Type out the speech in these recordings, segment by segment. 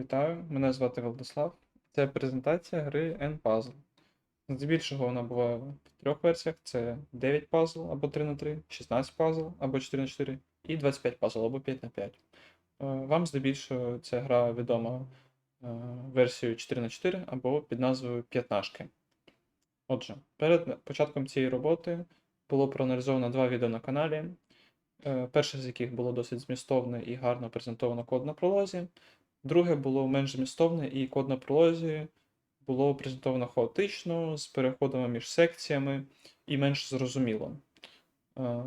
Вітаю, мене звати Владислав. Це презентація гри N-Puzzle. Здебільшого вона буває в трьох версіях: це 9 пазл або 3 на 3, 16 пазл або 4 на 4 і 25 пазл або 5 на 5. Е, Вам здебільшого ця гра відома е, версією 4 на 4 або під назвою П'ятнашки. Отже, перед початком цієї роботи було проаналізовано два відео на каналі. Е, Перше з яких було досить змістовне і гарно презентовано код на пролозі. Друге було менш змістовне, і код на пролозі було презентовано хаотично, з переходами між секціями і менш зрозуміло. Е,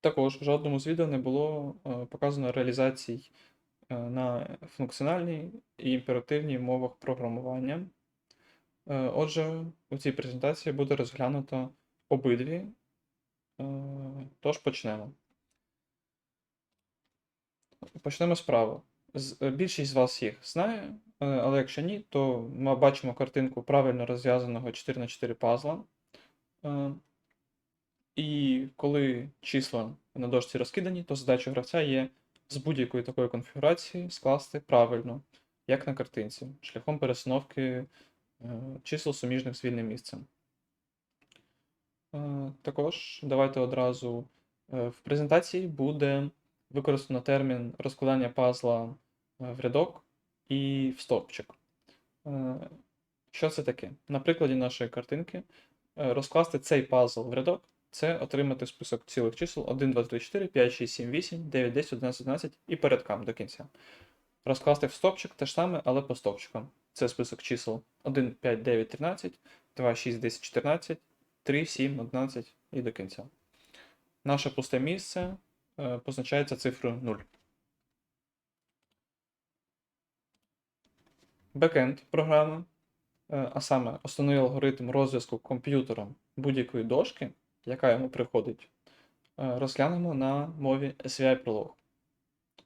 Також в жодному з відео не було е, показано реалізацій е, на функціональній і імперативній мовах програмування. Отже, у цій презентації буде розглянуто обидві. Тож почнемо. Почнемо. З- е, Більшість з вас їх знає, е, але якщо ні, то ми бачимо картинку правильно розв'язаного 4 на 4 пазла. Е, І коли числа на дошці розкидані, то задача гравця є з будь-якої такої конфігурації скласти правильно, як на картинці, шляхом перестановки е, чисел суміжних з вільним місцем. Е, Також давайте одразу е, в презентації буде використано термін розкладання пазла е, в рядок і в стовпчик. Е, Що це таке? На прикладі нашої картинки е, розкласти цей пазл в рядок це отримати список цілих чисел 1, 2, 3, 4, 5, 6, 7, 8, 9, 10, 11, 12 і передкам до кінця. Розкласти в стовпчик те ж саме, але по стовпчикам. Це список чисел 1, 5, 9, 13, 2, 6, 10, 14, 3, 7, 11 і до кінця. Наше пусте місце позначається цифрою 0. Бекенд програми, е, а саме основний алгоритм розв'язку комп'ютером будь-якої дошки, яка йому приходить, е, розглянемо на мові SVI Prolog.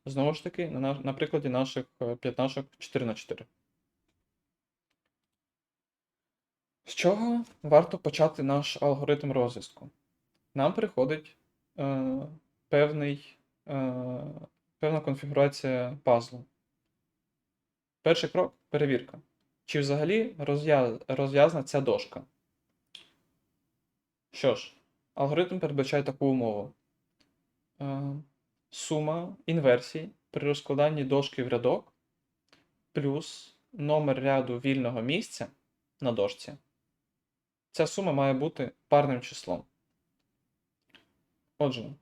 Знову ж таки, на, на прикладі наших е, п'ятнашок 4 на 4 З чого варто почати наш алгоритм розв'язку? Нам приходить е, певний, е, певна конфігурація пазлу. Перший крок перевірка. Чи взагалі розв'язана ця дошка? Що ж, алгоритм передбачає таку умову. Е, сума інверсій при розкладанні дошки в рядок плюс номер ряду вільного місця на дошці. Ця сума має бути парним числом. Отже,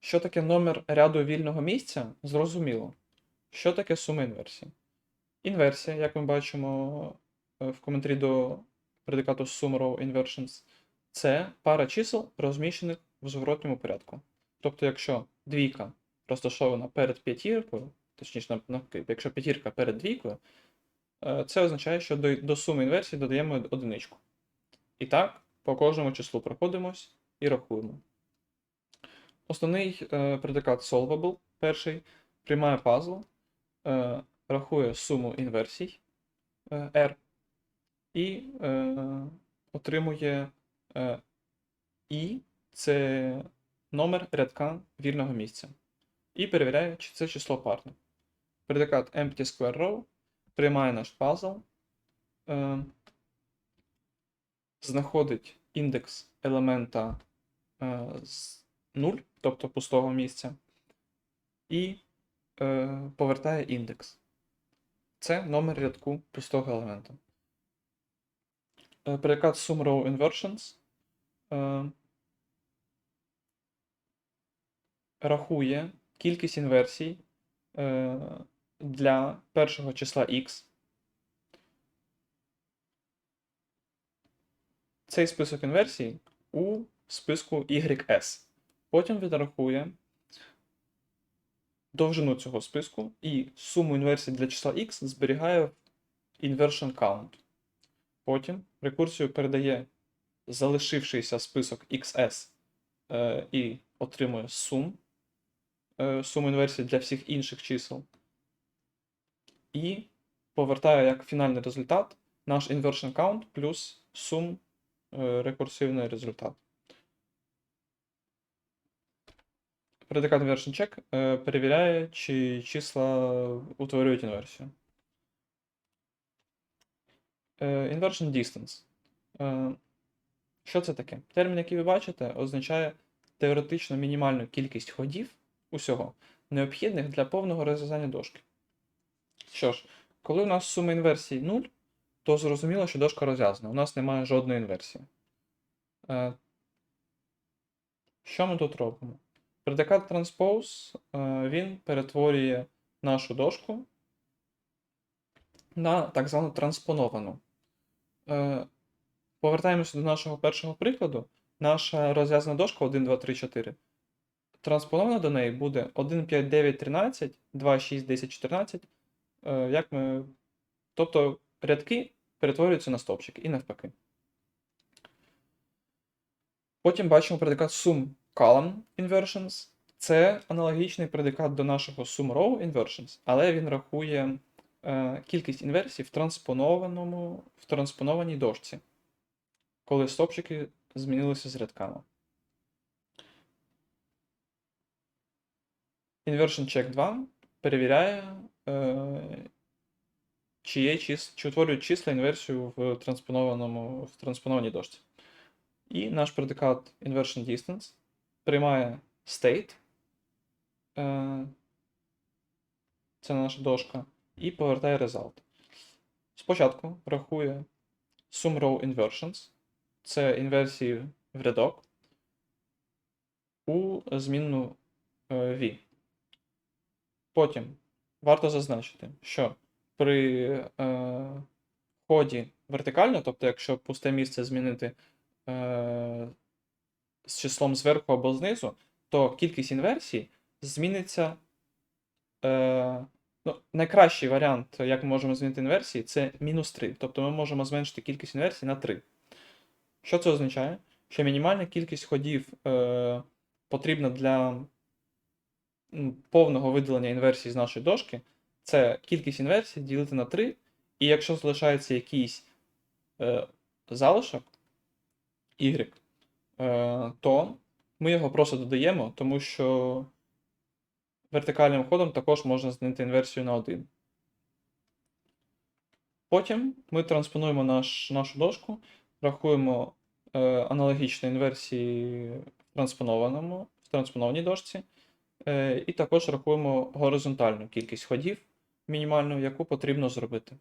що таке номер ряду вільного місця? Зрозуміло. Що таке сума інверсій? Інверсія, як ми бачимо е, в коментарі до предикату sum row inversions, це пара чисел, розміщених в зворотньому порядку. Тобто, якщо двійка розташована перед п'ятіркою, точніше, якщо п'ятірка перед двійкою, е, це означає, що до, до суми інверсії додаємо одиничку. І так, по кожному числу проходимось і рахуємо. Основний е, предикат solvable, перший, приймає пазл, е, рахує суму інверсій е, R і е, отримує е, I, це номер рядка вільного місця. І перевіряє, чи це число парне. Предикат empty square row приймає наш пазл, е, знаходить індекс елемента е, з 0, тобто пустого місця, і е, повертає індекс. Це номер рядку пустого елемента. Е, Перекат sum row inversions е, рахує кількість інверсій е, для першого числа x. Цей список інверсій у списку YS. Потім відрахує довжину цього списку і суму інверсій для числа x зберігає в inversion count. Потім рекурсію передає залишившийся список XS е, і отримує сум, е, суму інверсій для всіх інших чисел. І повертає як фінальний результат наш inversion count плюс сум е, рекурсивний результат. Предикат inversion check е, перевіряє, чи числа утворюють інверсію. Е, Inversion distance. Що це таке? Термін, який ви бачите, означає теоретично мінімальну кількість ходів усього, необхідних для повного розв'язання дошки. Що ж, коли у нас сума інверсій 0, то зрозуміло, що дошка розв'язана. У нас немає жодної інверсії. Е, Що ми тут робимо? Предикат Transpose е, він перетворює нашу дошку на так звану транспоновану. Е, Повертаємося до нашого першого прикладу. Наша розв'язана дошка 1, 2, 3, 4. Транспонована до неї буде 1, 5, 9, 13, 2, 6, 10, 14. Е, Як ми... Тобто рядки перетворюються на стовпчики і навпаки. Потім бачимо предикат sum column inversions. Це аналогічний предикат до нашого sum row inversions, але він рахує е, кількість інверсій в транспонованому, в транспонованій дошці, коли стовпчики змінилися з рядками. Inversion check 2 перевіряє, е, чи, є чис... чи утворюють числа інверсію в транспонованому, в транспонованій дошці. І наш предикат inversion distance приймає state, е, це наша дошка, і повертає result. Спочатку рахує sum row inversions, це інверсії в рядок у змінну е, v. Потім варто зазначити, що при е, ході вертикально, тобто, якщо пусте місце змінити е, з числом зверху або знизу, то кількість інверсій зміниться. Е, ну, найкращий варіант, як ми можемо змінити інверсії, це мінус 3. Тобто ми можемо зменшити кількість інверсій на 3. Що це означає? Що мінімальна кількість ходів е, потрібна для повного видалення інверсій з нашої дошки, це кількість інверсій ділити на 3, і якщо залишається якийсь е, залишок y, то ми його просто додаємо, тому що вертикальним ходом також можна знайти інверсію на 1. Потім ми транспонуємо наш, нашу дошку, рахуємо е, аналогічні інверсії в транспонованому, в транспонованій дошці, е, і також рахуємо горизонтальну кількість ходів мінімальну, яку потрібно зробити.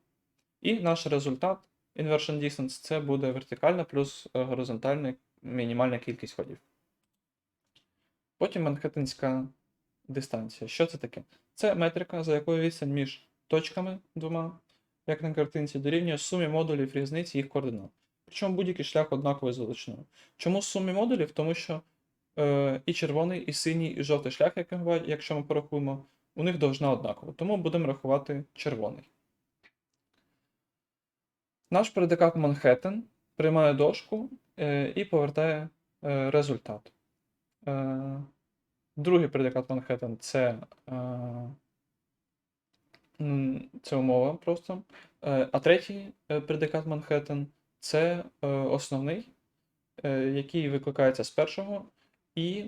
І наш результат inversion distance це буде вертикальна плюс е, горизонтальна мінімальна кількість ходів. Потім манхеттенська дистанція. Що це таке? Це метрика, за якою відстань між точками двома, як на картинці, дорівнює сумі модулів різниці їх координат. Причому будь-який шлях однаковий з величиною. Чому сумі модулів? Тому що е, і червоний, і синій, і жовтий шлях, якщо ми порахуємо, у них довжина однакова. Тому будемо рахувати червоний. Наш предикат Манхеттен приймає дошку е, і повертає е, результат. Е, другий предикат Манхеттен це, це умова просто. А третій предикат Манхеттен це основний, який викликається з першого, і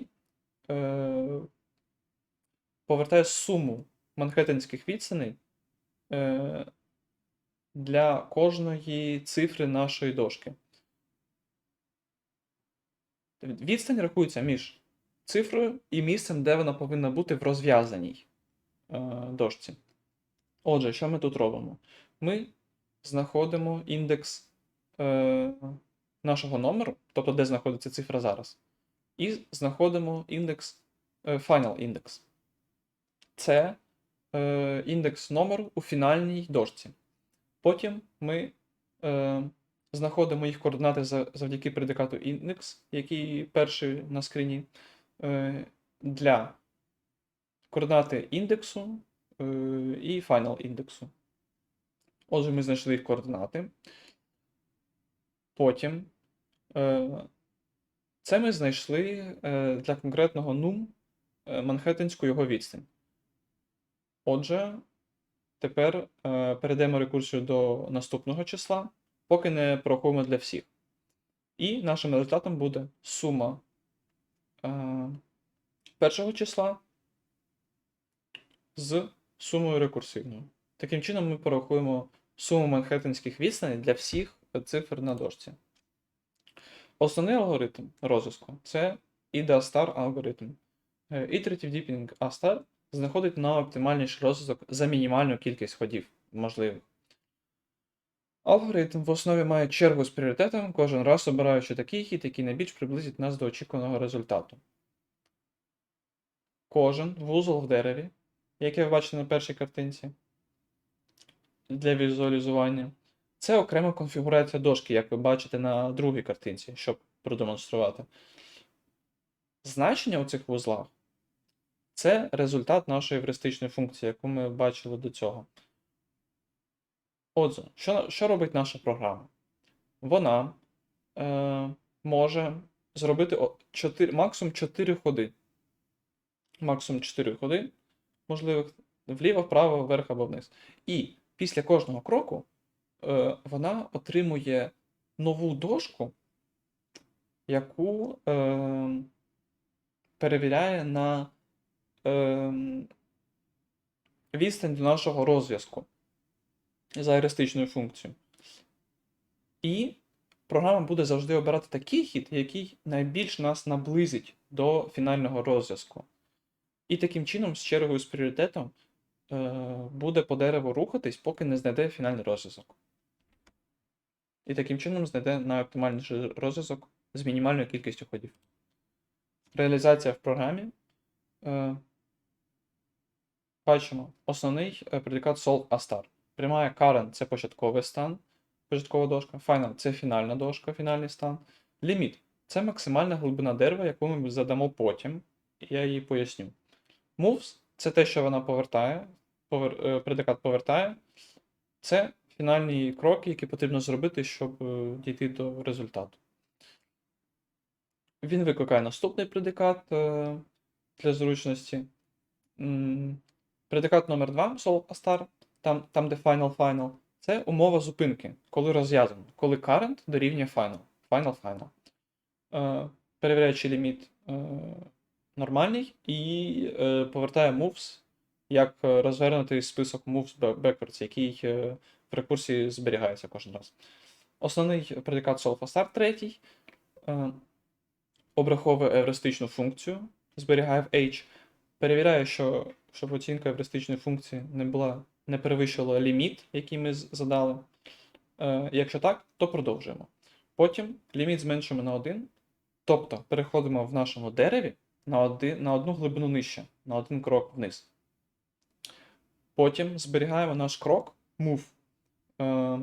повертає суму манхеттенських відстаней для кожної цифри нашої дошки. Відстань рахується між цифрою і місцем, де вона повинна бути в розв'язаній е, дошці. Отже, що ми тут робимо? Ми знаходимо індекс е, нашого номеру, тобто де знаходиться цифра зараз, і знаходимо індекс е, final index. Це е, індекс номеру у фінальній дошці. Потім ми е, знаходимо їх координати завдяки предикату index, який перший на скріні, е, для координати індексу е, і final індексу. Отже, ми знайшли їх координати. Потім е, це ми знайшли для конкретного num манхеттенську його відстань. Отже, тепер перейдемо рекурсію до наступного числа, поки не порахуємо для всіх. І нашим результатом буде сума е, першого числа з сумою рекурсивною. Таким чином, ми порахуємо суму манхеттенських відстаней для всіх цифр на дошці. Основний алгоритм розв'язку це IDA-star алгоритм. Iterative Deepening A-star знаходить на оптимальніший розв'язок за мінімальну кількість ходів можливих. Алгоритм в основі має чергу з пріоритетом, кожен раз обираючи такий хід, який найбільш приблизить нас до очікуваного результату. Кожен вузол в дереві, який ви бачите на першій картинці, для візуалізування. Це окрема конфігурація дошки, як ви бачите на другій картинці, щоб продемонструвати. Значення у цих вузлах це результат нашої евристичної функції, яку ми бачили до цього. Отже, що, що робить наша програма? Вона е, може зробити 4, максимум 4 ходи. Максимум 4 ходи, можливих вліво, вправо, вверх або вниз. І після кожного кроку е, вона отримує нову дошку, яку е, перевіряє на е, відстань до нашого розв'язку за еристичною функцією. І програма буде завжди обирати такий хід, який найбільш нас наблизить до фінального розв'язку. І таким чином, з чергою з пріоритетом, е, буде по дереву рухатись, поки не знайде фінальний розв'язок. І таким чином знайде найоптимальніший розв'язок з мінімальною кількістю ходів. Реалізація в програмі. Е, бачимо основний е, предикат solve astar. Приймає current це початковий стан, початкова дошка. Final це фінальна дошка, фінальний стан. Ліміт це максимальна глибина дерева, яку ми задамо потім. Я її поясню. Moves це те, що вона повертає, повер, е, предикат повертає. Це фінальні кроки, які потрібно зробити, щоб е, дійти до результату. Він викликає наступний предикат е, для зручності. Предикат номер 2 solve astar, там, там де final final, це умова зупинки, коли розв'язано, коли current дорівнює final. Final final. Е, перевіряючи ліміт е, нормальний і е, повертає moves як е, розвернутий список moves backwards, який е, в рекурсії зберігається кожен раз. Основний предикат solve третій. Е, обраховує евристичну функцію, зберігає в H, перевіряє, що, щоб оцінка евристичної функції не була, не перевищувала ліміт, який ми задали. Е, якщо так, то продовжуємо. Потім ліміт зменшуємо на 1, тобто переходимо в нашому дереві на, один, на одну глибину нижче, на один крок вниз. Потім зберігаємо наш крок, move. Е,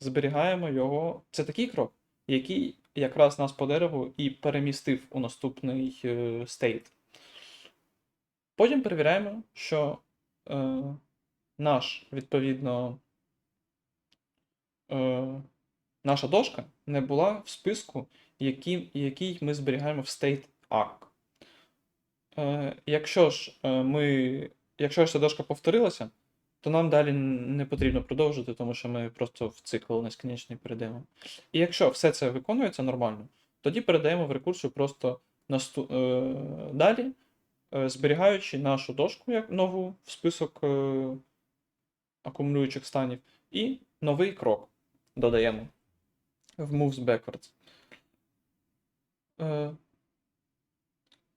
зберігаємо його. Це такий крок, який якраз нас по дереву і перемістив у наступний стейт. Потім перевіряємо, що е, наш, відповідно, е, наша дошка не була в списку, який, який ми зберігаємо в state arc. Е, якщо ж е, ми, якщо ж ця дошка повторилася, то нам далі не потрібно продовжити, тому що ми просто в цикл нескінченний перейдемо. І якщо все це виконується нормально, тоді передаємо в рекурсію просто насту... е, далі, е, зберігаючи нашу дошку як нову в список акумулюючих станів, і новий крок додаємо в Moves Backwards. Е,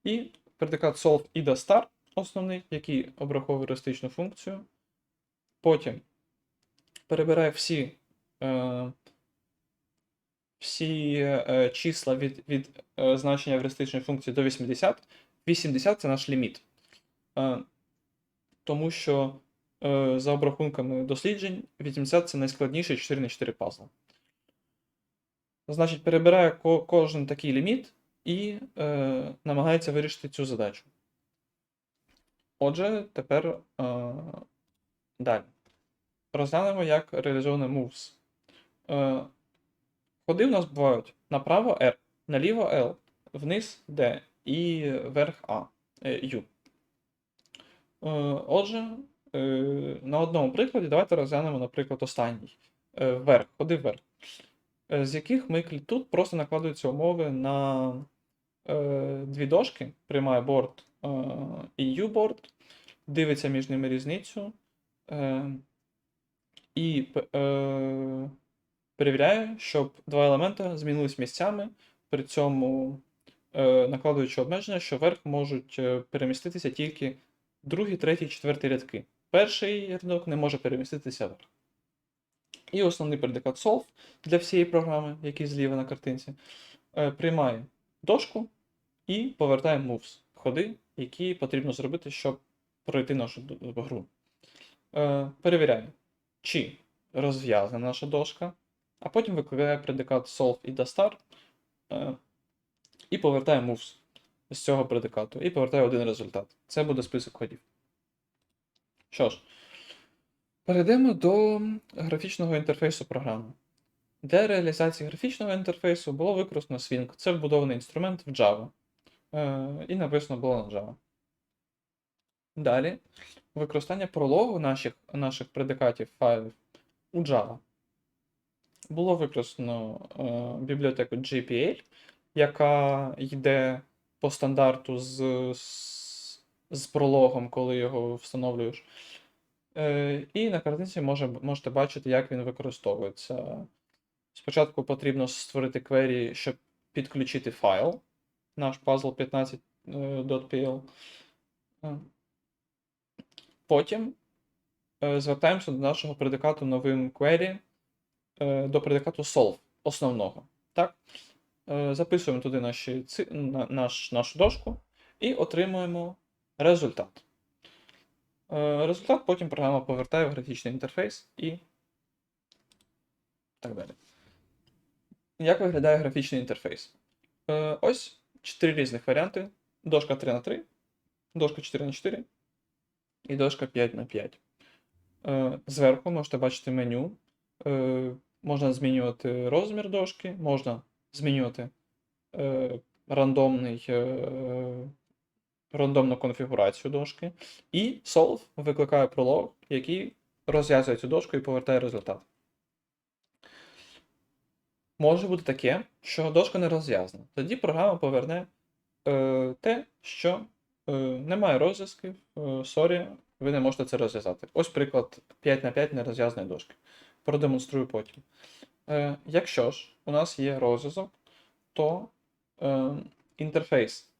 і предикат solve і star основний, який обраховує еристичну функцію. Потім перебирає всі, е, всі е, числа від, від е, значення евристичної функції до 80. 80 це наш ліміт. Е, тому що за обрахунками досліджень 80 це найскладніший 4 на 4 пазл. Значить, перебирає ко- кожен такий ліміт і е, намагається вирішити цю задачу. Отже, тепер е, далі. Розглянемо, як реалізовано moves. Е, ходи в нас бувають направо R, наліво L, вниз D і вверх A, е, U. Е, отже, е, на одному прикладі давайте розглянемо, наприклад, останній. Е, вверх, ходи вверх. Е, з яких ми тут просто накладаються умови на е, дві дошки, приймає борт е, і U-board, дивиться між ними різницю е, і е, перевіряє, щоб два елемента змінились місцями, при цьому е, накладуючи обмеження, що вверх можуть е, переміститися тільки другий, третій, четвертий рядки. Перший рядок не може переміститися вверх. І основний предикат solve для всієї програми, який зліва на картинці, е, приймає дошку і повертає moves, ходи, які потрібно зробити, щоб пройти нашу гру. Е, Перевіряє, чи розв'язана наша дошка, а потім викликає предикат solve і dostar е, і повертає moves з цього предикату, і повертає один результат. Це буде список ходів. Що ж, перейдемо до графічного інтерфейсу програми. Для реалізації графічного інтерфейсу було використано Swing. Це вбудований інструмент в Java. Е, і написано було на Java. Далі, використання прологу наших, наших предикатів файлів у Java. Було використано е, бібліотеку GPL, яка йде по стандарту з, з, прологом, коли його встановлюєш. Е, і на картинці може, можете бачити, як він використовується. Спочатку потрібно створити квері, щоб підключити файл, наш puzzle 15.pl. Е, Потім е, звертаємося до нашого предикату новим query, е, до предикату solve основного. Так? Е, Записуємо туди наші, наш, нашу дошку і отримуємо результат. Е, Результат потім програма повертає в графічний інтерфейс і так далі. Як виглядає графічний інтерфейс? Е, ось чотири різних варіанти: дошка 3х3, дошка 4х4 і дошка 5х5. Е, зверху можете бачити меню. Можна змінювати розмір дошки, можна змінювати рандомний, рандомну конфігурацію дошки. І solve викликає пролог, який розв'язує цю дошку і повертає результат. Може бути таке, що дошка не розв'язана. Тоді програма поверне е, те, що е, немає розв'язків, е, ви не можете це розв'язати. Ось приклад 5 на 5 нерозв'язаної дошки. Продемонструю потім. Е, якщо ж у нас є розв'язок, то е, інтерфейс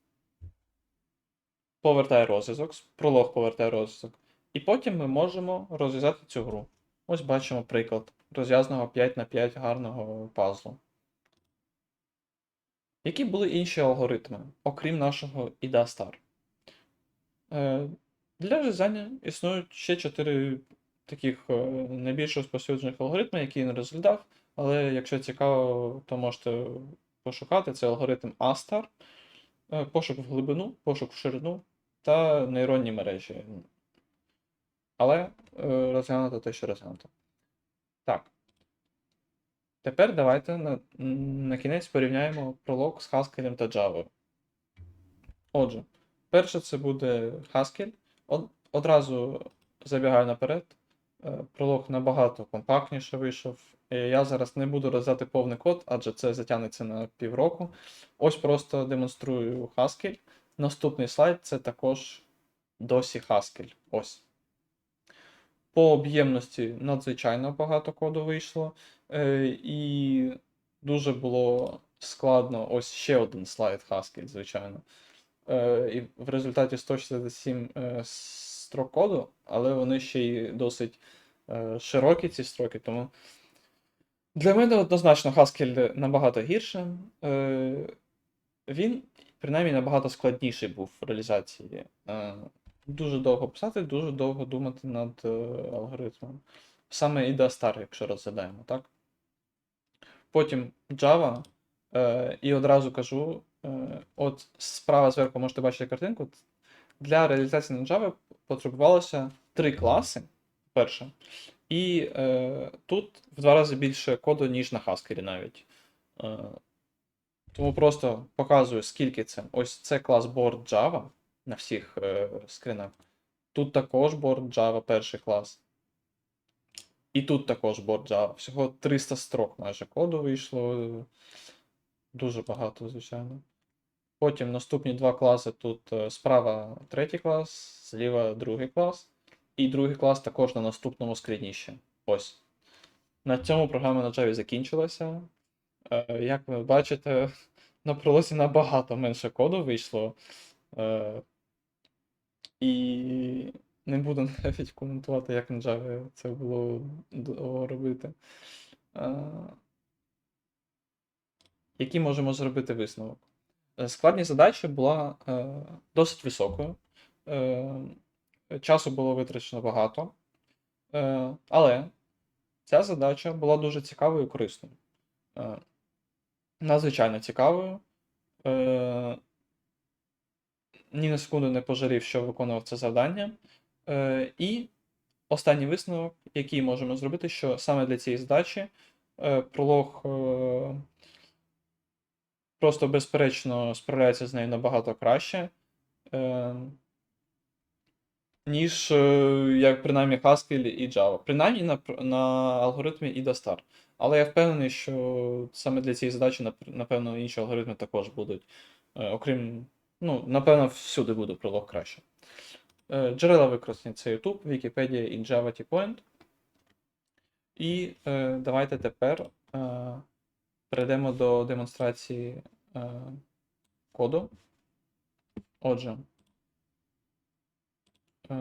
повертає розв'язок, пролог повертає розв'язок, і потім ми можемо розв'язати цю гру. Ось бачимо приклад розв'язаного 5 на 5 гарного пазлу. Які були інші алгоритми, окрім нашого IDA-Star? Е, Для розв'язання існують ще 4 таких е, найбільш розповсюджених алгоритми, які я не розглядав, але якщо цікаво, то можете пошукати. Це алгоритм A-Star, е, пошук в глибину, пошук в ширину та нейронні мережі. Але е, розглянути те, що розглянуто. Так. Тепер давайте на, на кінець порівняємо пролог з Haskell та Java. Отже, перше це буде Haskell. Од, одразу забігаю наперед. Е, Пролог набагато компактніше вийшов. Е, Я зараз не буду роздати повний код, адже це затягнеться на півроку. Ось просто демонструю Haskell. Наступний слайд це також досі Haskell. Ось. По об'ємності надзвичайно багато коду вийшло. Е, і дуже було складно. Ось ще один слайд Haskell, звичайно. Е, і в результаті 167 е, строк коду, але вони ще й досить широкі, ці строки. Тому для мене однозначно Haskell набагато гірше. Він, принаймні, набагато складніший був в реалізації. Е, дуже довго писати, дуже довго думати над е, алгоритмом. Саме IDA Star, якщо розглядаємо, так? Потім Java. Е, і одразу кажу: от справа зверху можете бачити картинку. Для реалізації на Java потребувалося три класи. Перше. І е, тут в два рази більше коду, ніж на Haskell навіть. Е, тому просто показую, скільки це. Ось це клас board Java на всіх е, скринах. Тут також board Java перший клас. І тут також board Java. Всього 300 строк майже коду вийшло. Дуже багато, звичайно. Потім наступні два класи тут е, справа третій клас, зліва другий клас. І другий клас також на наступному скріні ще. Ось. На цьому програма на Java закінчилася. Е, Як ви бачите, на пролозі набагато менше коду вийшло. Е, І не буду навіть коментувати, як на Java це було робити. Е, Який можемо зробити висновок? Складність задачі була досить високою. Часу було витрачено багато. Але ця задача була дуже цікавою і корисною. Надзвичайно цікавою. Е, ні на секунду не пожалів, що виконував це завдання. Е, і останній висновок, який можемо зробити, що саме для цієї задачі е, пролог е, просто безперечно справляється з нею набагато краще, е, ніж е, як принаймні Haskell і Java. Принаймні на, на алгоритмі і Star. Але я впевнений, що саме для цієї задачі, напевно, інші алгоритми також будуть. Е, окрім, ну, напевно, всюди буде пролог краще. Е, Джерела використані це YouTube, Wikipedia і Java T-Point. І е, давайте тепер перейдемо до демонстрації коду. Отже,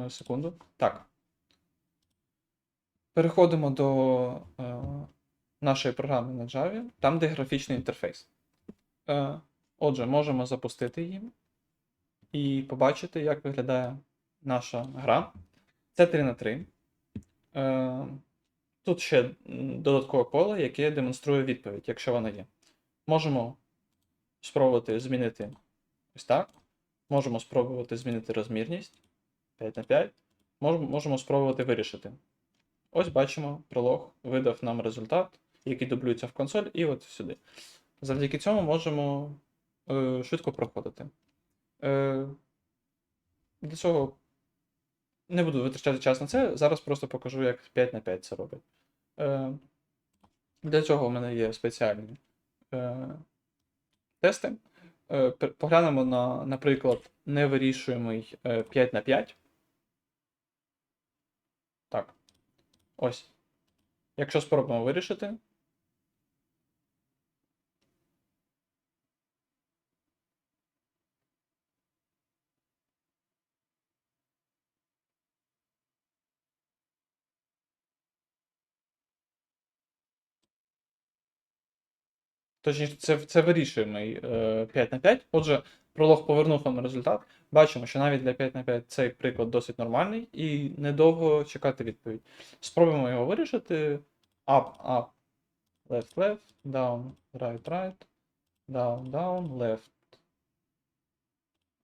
секунду. Так. Переходимо до нашої програми на Java, там, де графічний інтерфейс. Е, отже, можемо запустити її і побачити, як виглядає наша гра. Це 3 на 3. Е, тут ще додаткове поле, яке демонструє відповідь, якщо вона є. Можемо спробувати змінити ось так. Можемо спробувати змінити розмірність 5 на 5. Можемо, спробувати вирішити. Ось бачимо, пролог видав нам результат, який дублюється в консоль, і от сюди. Завдяки цьому можемо е, швидко проходити. Е, для цього не буду витрачати час на це. Зараз просто покажу, як 5 на 5 це робить. Е, для цього в мене є спеціальні е, тести. Е, поглянемо на, наприклад, невирішуємий е, 5 на 5. Так. Ось. Якщо спробуємо вирішити. Точніше, це, це вирішуємий е, 5 на 5. Отже, пролог повернув вам результат. Бачимо, що навіть для 5 на 5 цей приклад досить нормальний і недовго чекати відповідь. Спробуємо його вирішити. Up, up, left, left, down, right, right, down, down, left.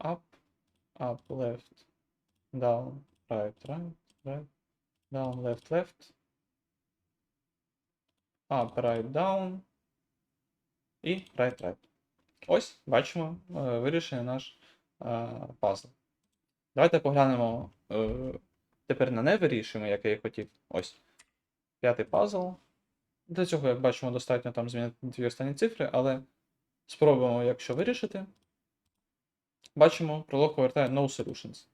Up, up, left, down, right, right, right, down, left, left. Up, right, down. І right. Ось, бачимо, е, вирішений наш е, пазл. Давайте поглянемо е, тепер на невирішуємо, як я і хотів. Ось. П'ятий пазл. Для цього, як бачимо, достатньо там змінити дві останні цифри, але спробуємо, якщо вирішити. Бачимо, пролог повертає no solutions.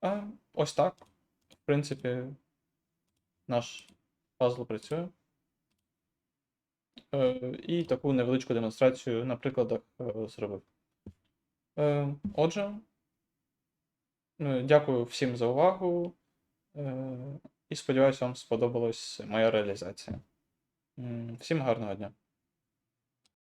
А, ось так. В принципі, наш пазл працює. Е, І таку невеличку демонстрацію на прикладах е, зробив. Е, Отже, е, дякую всім за увагу. І сподіваюся, вам сподобалась моя реалізація. Всім гарного дня!